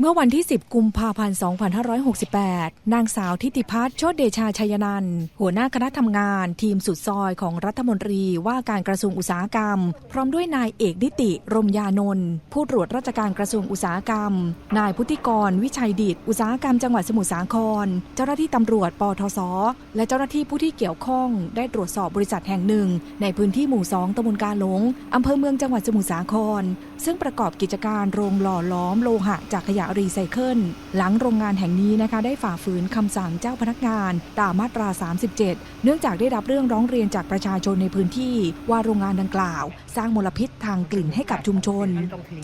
เมื่อวันที่ 10 กุมภาพันธ์ 2568 นางสาวทิติพัฒน์โชติเดชาชัยนันท์หัวหน้าคณะทำงานทีมสุดซอยของรัฐมนตรีว่าการกระทรวงอุตสาหกรรม พร้อมด้วยนายเอกนิติ รมยานนท์ผู้ตรวจราชการกระทรวงอุตสาหกรรม นายพุทธิกร วิชัยดิต อุตสาหกรรมจังหวัดสมุทรสาคร เจ้าหน้าที่ตำรวจปทศและเจ้าหน้าที่ผู้ที่เกี่ยวข้องได้ตรวจสอบบริษัทแห่งหนึ่ง ในพื้นที่หมู่ 2ตำบลกาหลงอำเภอเมืองจังหวัดสมุทรสาคร ซึ่งประกอบกิจการโรงหล่อล้อมโลหะจากขยะรีไซเคิล หลังโรงงานแห่งนี้นะคะ ได้ฝ่าฝืนคำสั่งเจ้าพนักงาน ตามมาตรา 37 เนื่องจากได้รับเรื่องร้องเรียนจากประชาชนในพื้นที่ ว่าโรงงานดังกล่าว สร้างมลพิษทางกลิ่นให้กับชุมชน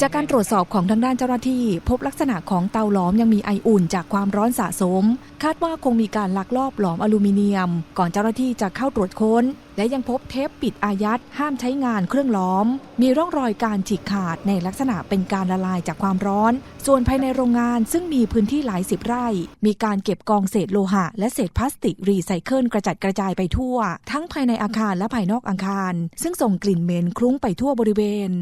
จากการตรวจสอบของทางด้านเจ้าหน้าที่ พบลักษณะของเตาหลอมยังมีไออุ่นจากความร้อนสะสม คาดว่าคงมีการลักลอบหลอมอลูมิเนียม ก่อนเจ้าหน้าที่จะเข้าตรวจค้นและยังพบเทปปิดอายัดห้ามใช้งานเครื่องล้อม มีร่องรอยการฉีกขาดในลักษณะเป็นการละลายจากความร้อน ส่วนภายในโรงงานซึ่งมีพื้นที่หลายสิบไร่ มีการเก็บกองเศษโลหะ และเศษพลาสติกรีไซเคิลกระจัดกระจายไปทั่ว ทั้งภายในอาคารและภายนอกอาคาร ซึ่งส่งกลิ่นเหม็นคลุ้งไปทั่วบริเวณ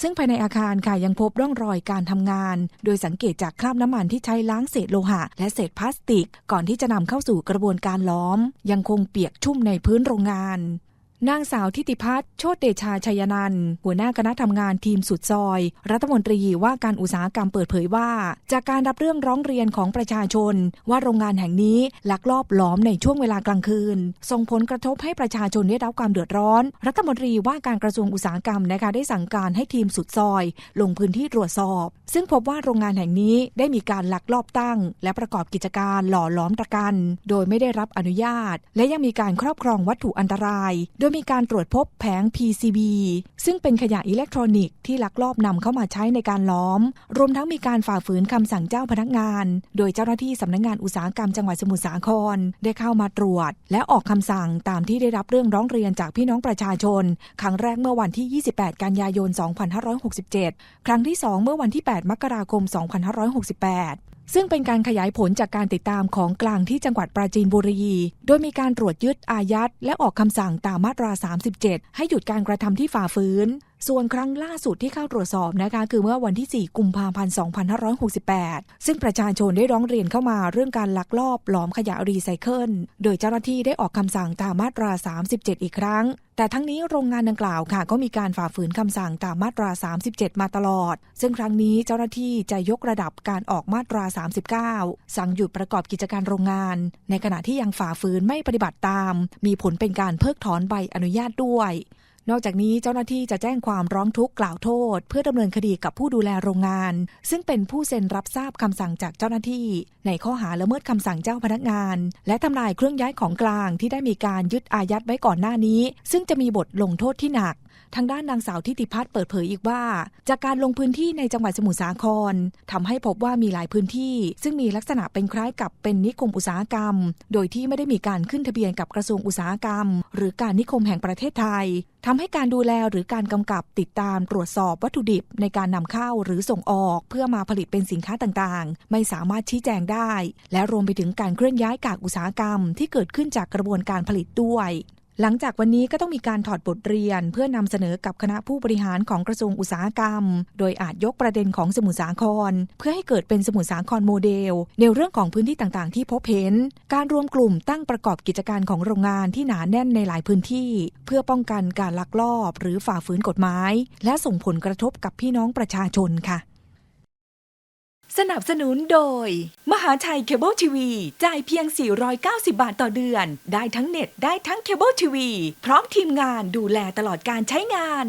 ซึ่งภายในอาคารค่ะยังพบร่องรอยการทำงาน โดยสังเกตจากคราบน้ำมันที่ใช้ล้างเศษโลหะ และเศษพลาสติก ก่อนที่จะนำเข้าสู่กระบวนการล้อม ยังคงเปียกชุ่มในพื้นโรงงาน นางสาวทิติพัฒน์โชติเดชาชัยนันท์หัวหน้าคณะทำงานทีมสุดซอย รัฐมนตรีว่าการอุตสาหกรรมเปิดเผยว่า จากการรับเรื่องร้องเรียนของประชาชน ว่าโรงงานแห่งนี้ลักลอบหลอมในช่วงเวลากลางคืน ส่งผลกระทบให้ประชาชนได้รับความเดือดร้อน รัฐมนตรีว่าการกระทรวงอุตสาหกรรมนะคะได้สั่งการให้ทีมสุดซอย ลงพื้นที่ตรวจสอบ ซึ่งพบว่าโรงงานแห่งนี้ได้มีการลักลอบตั้ง และประกอบกิจการหล่อหลอมตะกัน โดยไม่ได้รับอนุญาต และยังมีการครอบครองวัตถุอันตราย โดยมีการตรวจพบแผง PCB ซึ่งเป็นขยะอิเล็กทรอนิกส์ที่ลักลอบนำเข้ามาใช้ในการล้อม รวมทั้งมีการฝ่าฝืนคำสั่งเจ้าพนักงาน โดยเจ้าหน้าที่สำนักงานอุตสาหกรรมจังหวัดสมุทรสาคร ได้เข้ามาตรวจ และออกคำสั่งตามที่ได้รับเรื่องร้องเรียนจากพี่น้องประชาชน ครั้งแรกเมื่อวันที่ 28 กันยายน 2567 ครั้งที่ 2 เมื่อวันที่ 8 มกราคม 2568 ซึ่งเป็นการขยายผลจากการติดตามของกลางที่จังหวัดปราจีนบุรี โดยมีการตรวจยึดอายัดและออกคำสั่งตามมาตรา 37 ให้หยุดการกระทำที่ฝ่าฝืน ส่วนครั้งล่าสุดที่เข้าตรวจสอบนะคะคือเมื่อวันที่ 4 กุมภาพันธ์ 2568 ซึ่งประชาชนได้ร้องเรียนเข้ามาเรื่องการลักลอบหลอมขยะรีไซเคิล โดยเจ้าหน้าที่ได้ออกคำสั่งตามมาตรา 37 อีกครั้ง แต่ทั้งนี้โรงงานดังกล่าวค่ะ ก็มีการฝ่าฝืนคำสั่งตามมาตรา 37 มาตลอด ซึ่งครั้งนี้เจ้าหน้าที่จะยกระดับการออกมาตรา 39 สั่งหยุดประกอบกิจการโรงงาน ในขณะที่ยังฝ่าฝืนไม่ปฏิบัติตาม มีผลเป็นการเพิกถอนใบอนุญาตด้วย นอกจากนี้เจ้าหน้าที่จะแจ้งความร้องทุกข์กล่าวโทษ เพื่อดำเนินคดีกับผู้ดูแลโรงงาน ซึ่งเป็นผู้เซ็นรับทราบคำสั่งจากเจ้าหน้าที่ ในข้อหาละเมิดคำสั่งเจ้าพนักงาน และทำลายเครื่องย้ายของกลางที่ได้มีการยึดอายัดไว้ก่อนหน้านี้ ซึ่งจะมีบทลงโทษที่หนักทางด้านนางสาวทิติพัฒน์เปิดเผยอีกว่า จากการลงพื้นที่ในจังหวัดสมุทรสาครทำให้พบว่ามีหลายพื้นที่ ซึ่งมีลักษณะเป็นคล้ายกับเป็นนิคมอุตสาหกรรม โดยที่ไม่ได้มีการขึ้นทะเบียนกับกระทรวงอุตสาหกรรม หรือการนิคมแห่งประเทศไทย ทำให้การดูแลหรือการกำกับติดตามตรวจสอบวัตถุดิบในการนำเข้าหรือส่งออกเพื่อมาผลิตเป็นสินค้าต่างๆ ไม่สามารถชี้แจงได้ และรวมไปถึงการเคลื่อนย้ายกากอุตสาหกรรม ที่เกิดขึ้นจากกระบวนการผลิตด้วย หลังจากวันนี้ก็ต้องมีการถอดบทเรียน เพื่อนำเสนอกับคณะผู้บริหารของกระทรวงอุตสาหกรรม โดยอาจยกประเด็นของสมุทรสาคร เพื่อให้เกิดเป็นสมุทรสาครโมเดล ในเรื่องของพื้นที่ต่างๆ ที่พบเห็น การรวมกลุ่มตั้งประกอบกิจการของโรงงานที่หนาแน่นในหลายพื้นที่ เพื่อป้องกันการลักลอบ หรือฝ่าฝืนกฎหมาย และส่งผลกระทบกับพี่น้องประชาชนค่ะ สนับสนุนโดย มหาชัยเคเบิลทีวี จ่ายเพียง 490 บาทต่อเดือน ได้ทั้งเน็ตได้ทั้งเคเบิลทีวี พร้อมทีมงานดูแลตลอดการใช้งาน